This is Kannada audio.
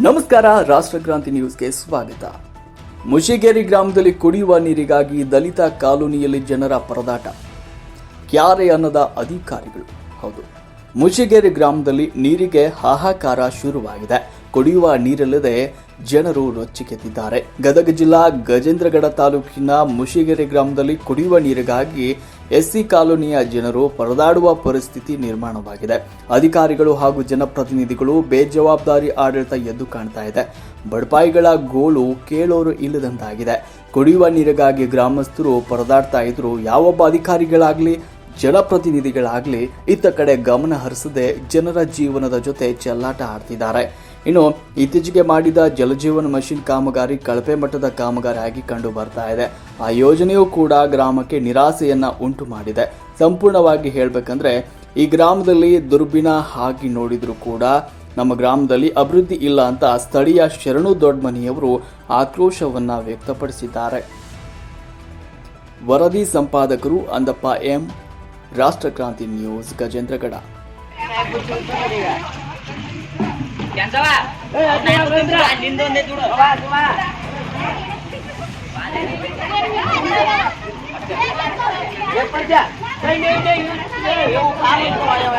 ನಮಸ್ಕಾರ ರಾಷ್ಟ್ರಕ್ರಾಂತಿ ನ್ಯೂಸ್ಗೆ ಸ್ವಾಗತ. ಮುಷಿಗೇರಿ ಗ್ರಾಮದಲ್ಲಿ ಕುಡಿಯುವ ನೀರಿಗಾಗಿ ದಲಿತ ಕಾಲೋನಿಯಲ್ಲಿ ಜನರ ಪರದಾಟ. ಕ್ಯಾರೆ ಅನ್ನದ ಅಧಿಕಾರಿಗಳು. ಹೌದು ಮುಷಿಗೇರಿ ಗ್ರಾಮದಲ್ಲಿ ನೀರಿಗೆ ಹಾಹಾಕಾರ ಶುರುವಾಗಿದೆ. ಕುಡಿಯುವ ನೀರಿಲ್ಲದೆ ಜನರು ರೊಚ್ಚಿಗೆದ್ದಿದ್ದಾರೆ. ಗದಗ ಜಿಲ್ಲಾ ಗಜೇಂದ್ರಗಡ ತಾಲೂಕಿನ ಮುಷಿಗೆರೆ ಗ್ರಾಮದಲ್ಲಿ ಕುಡಿಯುವ ನೀರಿಗಾಗಿ ಎಸ್ಸಿ ಕಾಲೋನಿಯ ಜನರು ಪರದಾಡುವ ಪರಿಸ್ಥಿತಿ ನಿರ್ಮಾಣವಾಗಿದೆ. ಅಧಿಕಾರಿಗಳು ಹಾಗೂ ಜನಪ್ರತಿನಿಧಿಗಳು ಬೇಜವಾಬ್ದಾರಿ ಆಡಳಿತ ಎದ್ದು ಕಾಣ್ತಾ ಇದೆ. ಬಡಪಾಯಿಗಳ ಗೋಳು ಕೇಳೋರು ಇಲ್ಲದಂತಾಗಿದೆ. ಕುಡಿಯುವ ನೀರಿಗಾಗಿ ಗ್ರಾಮಸ್ಥರು ಪರದಾಡ್ತಾ ಇದ್ರು. ಯಾವೊಬ್ಬ ಅಧಿಕಾರಿಗಳಾಗ್ಲಿ, ಜನಪ್ರತಿನಿಧಿಗಳಾಗ್ಲಿ, ಇತ್ತ ಕಡೆ ಗಮನ ಹರಿಸದೆ ಜನರ ಜೀವನದ ಜೊತೆ ಚೆಲ್ಲಾಟ ಆಡ್ತಿದ್ದಾರೆ. ಇನ್ನು ಇತ್ತೀಚೆಗೆ ಮಾಡಿದ ಜಲಜೀವನ ಮಷಿನ್ ಕಾಮಗಾರಿ ಕಳಪೆ ಮಟ್ಟದ ಕಾಮಗಾರಿಯಾಗಿ ಕಂಡು ಬರ್ತಾ ಇದೆ. ಆ ಯೋಜನೆಯೂ ಕೂಡ ಗ್ರಾಮಕ್ಕೆ ನಿರಾಸೆಯನ್ನ ಉಂಟು ಮಾಡಿದೆ. ಸಂಪೂರ್ಣವಾಗಿ ಹೇಳಬೇಕಂದ್ರೆ, ಈ ಗ್ರಾಮದಲ್ಲಿ ದುರ್ಬಿನ ಹಾಕಿ ನೋಡಿದ್ರು ಕೂಡ ನಮ್ಮ ಗ್ರಾಮದಲ್ಲಿ ಅಭಿವೃದ್ಧಿ ಇಲ್ಲ ಅಂತ ಸ್ಥಳೀಯ ಶರಣು ದೊಡ್ಡಮನಿಯವರು ಆಕ್ರೋಶವನ್ನ ವ್ಯಕ್ತಪಡಿಸಿದ್ದಾರೆ. ವರದಿ ಸಂಪಾದಕರು ಅಂದಪ್ಪ ಎಂ. ರಾಷ್ಟ್ರಕ್ರಾಂತಿ ನ್ಯೂಸ್, ಗಜೇಂದ್ರಗಡ. પણ જા નહીં નહીં નહીં એવું કામ જ